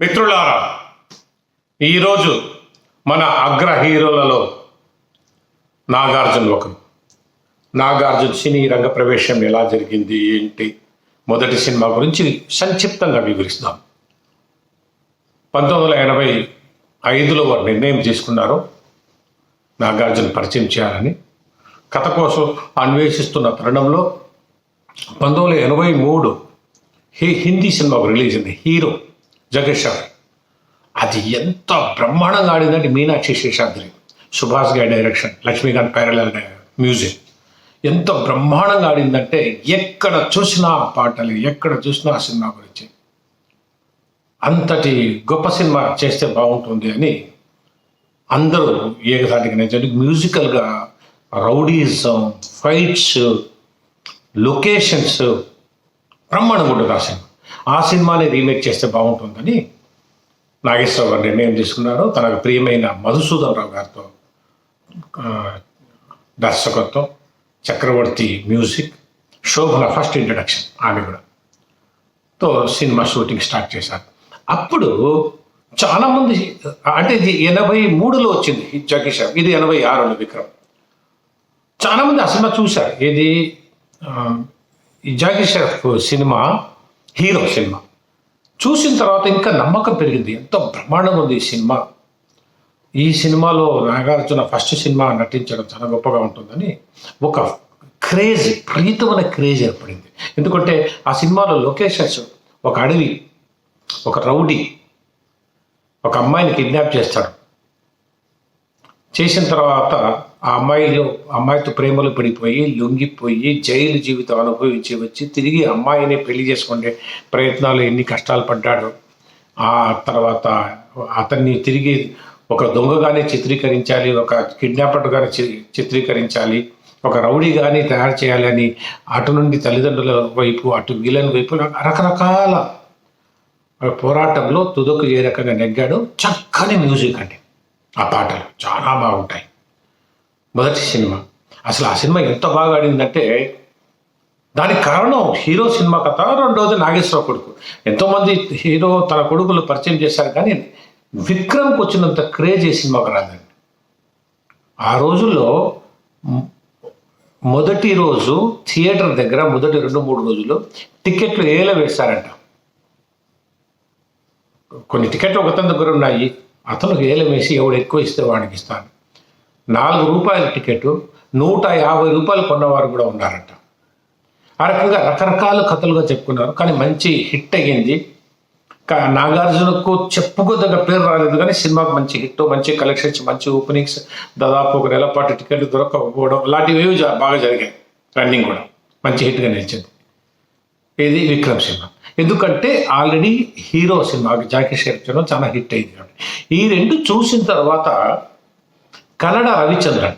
మిత్రులారా ఈరోజు మన అగ్ర హీరోలలో నాగార్జున ఒకరు. నాగార్జున సినీ రంగ ప్రవేశం ఎలా జరిగింది ఏంటి? మొదటి సినిమా గురించి సంక్షిప్తంగా వివరిస్తాం. పంతొమ్మిది వందల ఎనభై ఐదులో వారు నిర్ణయం తీసుకున్నారు నాగార్జున పరిచయం చేయాలని. కథ కోసం అన్వేషిస్తున్న తరుణంలో పంతొమ్మిది వందల ఎనభై మూడు హీ హిందీ సినిమా రిలీజ్ అయింది హీరో. జగేశ్వర్. అది ఎంత బ్రహ్మాండంగా ఆడిందంటే మీనాక్షి శేషాద్రి సుభాష్ గారి డైరెక్షన్ లక్ష్మీకాంత్ ప్యారలల్ మ్యూజిక్. ఎంత బ్రహ్మాండంగా ఆడిందంటే ఎక్కడ చూసినా పాటలు ఎక్కడ చూసినా ఆ సినిమా గురించి. అంతటి గొప్ప సినిమా చేస్తే బాగుంటుంది అని అందరూ ఏకధాటిగా నిజానికి మ్యూజికల్గా రౌడీజం ఫైట్స్ లొకేషన్స్ బ్రహ్మాండంగా ఉంటుంది ఆ సినిమా. ఆ సినిమాని రీమేక్ చేస్తే బాగుంటుందని నాగేశ్వరరావు గారు నిర్ణయం తీసుకున్నారు. తనకు ప్రియమైన మధుసూదన్ రావు గారితో దర్శకత్వం Chakravarthy music Shobhana first introduction ఆమె కూడా. తో సినిమా షూటింగ్ స్టార్ట్ చేశారు. అప్పుడు చాలామంది అంటే ఇది ఎనభై మూడులో వచ్చింది జగేష్ ఇది ఎనభై ఆరులో విక్రమ్. చాలామంది ఆ సినిమా చూశారు. ఇది ఆ, జాకీ సినిమా హీరో సినిమా. చూసిన తర్వాత ఇంకా నమ్మకం పెరిగింది. ఎంతో బ్రహ్మాండంగా ఉంది ఈ సినిమా. ఈ సినిమాలో నాగార్జున ఫస్ట్ సినిమా నటించడం చాలా గొప్పగా ఉంటుందని ఒక క్రేజ్ ప్రీతమైన క్రేజ్ ఏర్పడింది. ఎందుకంటే ఆ సినిమాలో లొకేషన్స్ ఒక అడవి ఒక రౌడీ ఒక అమ్మాయిని కిడ్నాప్ చేస్తాడు. చేసిన తర్వాత ఆ అమ్మాయిలో అమ్మాయితో ప్రేమలో పడిపోయి లొంగిపోయి జైలు జీవితం అనుభవించి వచ్చి తిరిగి అమ్మాయిని పెళ్ళి చేసుకునే ప్రయత్నాలు ఎన్ని కష్టాలు పడ్డాడు. ఆ తర్వాత అతన్ని తిరిగి ఒక దొంగగానే చిత్రీకరించాలి ఒక కిడ్నాపర్గానే చి- చిత్రీకరించాలి ఒక రౌడీగానే తయారు చేయాలని అటు నుండి తల్లిదండ్రుల వైపు అటు వీళ్ళని వైపు రకరకాల పోరాటంలో తుదకు ఏ రకంగా నెగ్గాడు చక్కని మ్యూజిక్ అండి. ఆ పాటలు చాలా బాగుంటాయి. మొదటి సినిమా. అసలు ఆ సినిమా ఎంత బాగా ఆడిందంటే దానికి కారణం హీరో సినిమా కథ రెండోది నాగేశ్వర కొడుకు. ఎంతోమంది హీరో తన కొడుకులు పరిచయం చేశారు కానీ విక్రమ్కి వచ్చినంత క్రేజ్ ఈ సినిమాకు రాదండి. ఆ రోజుల్లో మొదటి రోజు థియేటర్ దగ్గర మొదటి రెండు మూడు రోజులు టికెట్లు ఏల వేశారంట. కొన్ని టికెట్లు ఒకతని దగ్గర ఉన్నాయి. అతను ఏలం వేసి ఎవడు ఎక్కువ ఇస్తే వాడికి ఇస్తాను. నాలుగు రూపాయల టికెట్ నూట యాభై రూపాయలు కొన్నవారు కూడా ఉన్నారట. ఆ రకంగా రకరకాల కథలుగా చెప్పుకున్నారు. కానీ మంచి హిట్ అయ్యింది. నాగార్జునకు చెప్పుకోదగ్గ పేరు రాలేదు. కానీ సినిమాకు మంచి హిట్ మంచి కలెక్షన్స్ మంచి ఓపెనింగ్స్ దాదాపు ఒక నెల పాటు టికెట్లు దొరకకపోవడం లాంటివి ఏవి బాగా జరిగాయి. రన్నింగ్ కూడా మంచి హిట్గా నిలిచింది. ఇది విక్రమ్ సినిమా. ఎందుకంటే ఆల్రెడీ హీరో సినిమా జాకీ షేర్ చాలా హిట్ అయింది కాబట్టి. ఈ రెండు చూసిన తర్వాత కన్నడ రవిచంద్రన్.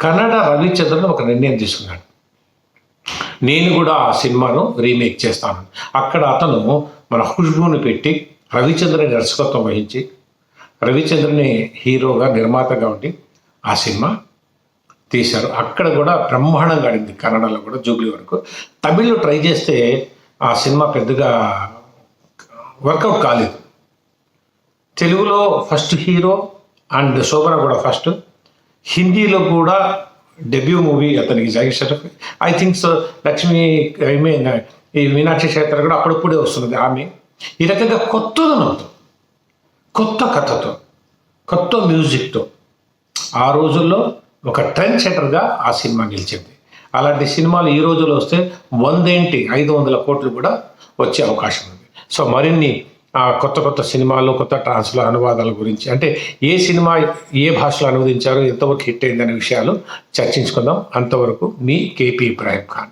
కన్నడ రవిచంద్రన్ ఒక నిర్ణయం తీసుకున్నాడు. నేను కూడా ఆ సినిమాను రీమేక్ చేస్తాను. అక్కడ అతను మన ఖుష్బుని పెట్టి రవిచంద్రని దర్శకత్వం వహించి రవిచంద్రని హీరోగా నిర్మాతగా ఉండి ఆ సినిమా తీశారు. అక్కడ కూడా బ్రహ్మాండంగా ఆడింది కన్నడలో కూడా జూబ్లీ వరకు. తమిళ్ళో ట్రై చేస్తే ఆ సినిమా పెద్దగా వర్కౌట్ కాలేదు. తెలుగులో ఫస్ట్ హీరో అండ్ శోభన కూడా ఫస్ట్ హిందీలో కూడా డెబ్యూ మూవీ అతనికి Jaggi I thinks Lakshmi I mean ఈ మీనాక్షి క్షేత్ర కూడా అప్పుడప్పుడే వస్తున్నది ఆమె. ఈ రకంగా కొత్తదనంతో కొత్త కథతో కొత్త మ్యూజిక్తో ఆ రోజుల్లో ఒక ట్రెండ్ సెటర్గా ఆ సినిమా నిలిచింది. అలాంటి సినిమాలు ఈ రోజుల్లో వస్తే వందేంటి ఐదు వందల కోట్లు కూడా వచ్చే అవకాశం ఉంది. సో మరిన్ని కొత్త కొత్త సినిమాలు కొత్త ట్రాన్స్ల అనువాదాల గురించి అంటే ఏ సినిమా ఏ భాషలో అనువదించారో ఎంతవరకు హిట్ అయిందనే విషయాలు చర్చించుకుందాం. అంతవరకు మీ కేపీ ఇబ్రాహిం ఖాన్